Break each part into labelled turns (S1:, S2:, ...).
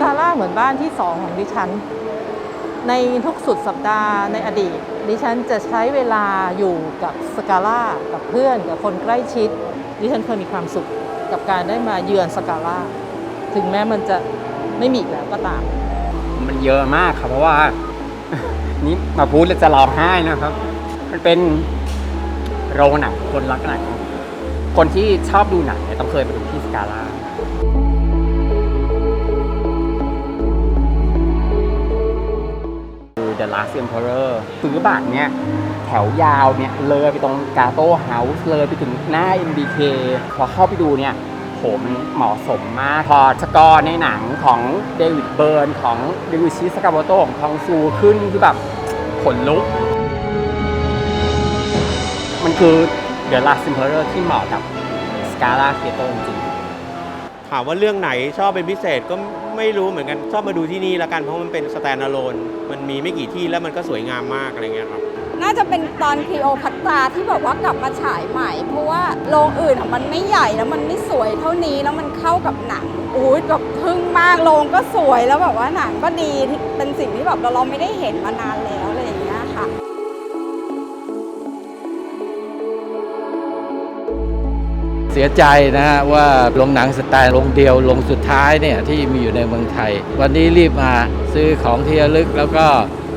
S1: ซาร่าเหมือนบ้านที่สองของดิฉัน ในทุกสุดสัปดาห์ในอดีต ดิฉันจะใช้เวลาอยู่กับสกาล่ากับเพื่อนกับคนใกล้ชิด ดิฉันเคยมีความสุขกับการได้มาเยือนสกาล่าถึงแม้มันจะไม่มีอีกแล้วก็ตาม
S2: มันเยอะมากครับเพราะว่า นี่มาพูดแล้วจะร้องไห้นะครับ มันเป็นโรงหนังคนรักหนังคนที่ชอบดูหนังเนี่ยต้องเคยไปดูที่สกาล่า The Last Emperor ซื้อบัตรเนี่ยแถวยาวเนี่ยเลยไปตรงกาโต้เฮาส์เลยไปถึงหน้า MBK พอเข้าไปดูเนี่ยโหมันเหมาะสมมากพอสกอร์ในหนังของเดวิดเบิร์นของเดวิดชิสกาโบโตของทองซูขึ้นคือแบบขนลุก มันคือ The Last Emperor ที่เหมาะกับ Scala Theater จริง
S3: ถามว่าเรื่องไหนชอบเป็นพิเศษก็ ไม่รู้เหมือนกันชอบมาดูที่นี่ละกันเพราะมันเป็นสแตน d ์ l o นมันมีไม่กี่ที่แล้วมันก็สวยงามมากอะไรเงี้ยครับ
S4: น่าจะเป็นตอนคลีโอพัตราที่แบบว่ากลับมาฉายใหม่ เพราะว่าโรงอื่นอะมันไม่ใหญ่แล้วมันไม่สวยเท่านี้แล้วมันเข้ากับหนังอุ้ยแบบทึ่งมากโรงก็สวยแล้วแบบว่าหนังก็ดีที่เป็นสิ่งที่แบบเราเราไม่ได้เห็นมานานแล้วอะไรอย่างเงี้ยค่ะ
S5: สียใจนะฮะว่าโรงหนังสไตล์โรงเดียวโรงสุดท้ายเนี่ยที่มีอยู่ในเมืองไทย วันนี้รีบมาซื้อของที่ระลึกแล้วก็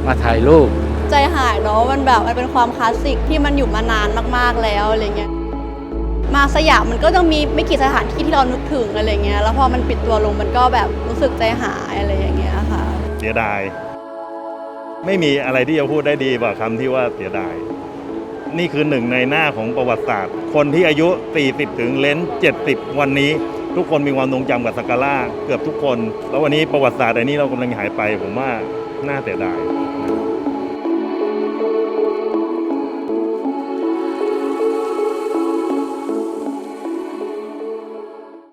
S5: มาถ่ายรูป
S6: ใจหายเนาะมันแบบมันเป็นความคลาสสิกที่มันอยู่มานานมากๆแล้วอะไรเงี้ยมาสยามมันก็ต้องมีไม่กี่สถานที่ที่เรานึกถึงอะไรเงี้ยแล้วพอมันปิดตัวลงมันก็แบบรู้สึกใจหายอะไรอย่างเงี้ยค่ะ
S7: เสียดาย ไม่มีอะไรที่จะพูดได้ดีกว่าคำที่ว่าเสียดาย นี่คือหนึ่งในหน้าของประวัติศาสตร์ คนที่อายุ 40 ถึงเลน70 วันนี้ทุกคนมีความทรงจำกับสกาล่าเกือบทุกคน แล้ววันนี้ประวัติศาสตร์อันนี้เรากำลังหายไป ผมว่าน่าเสียดาย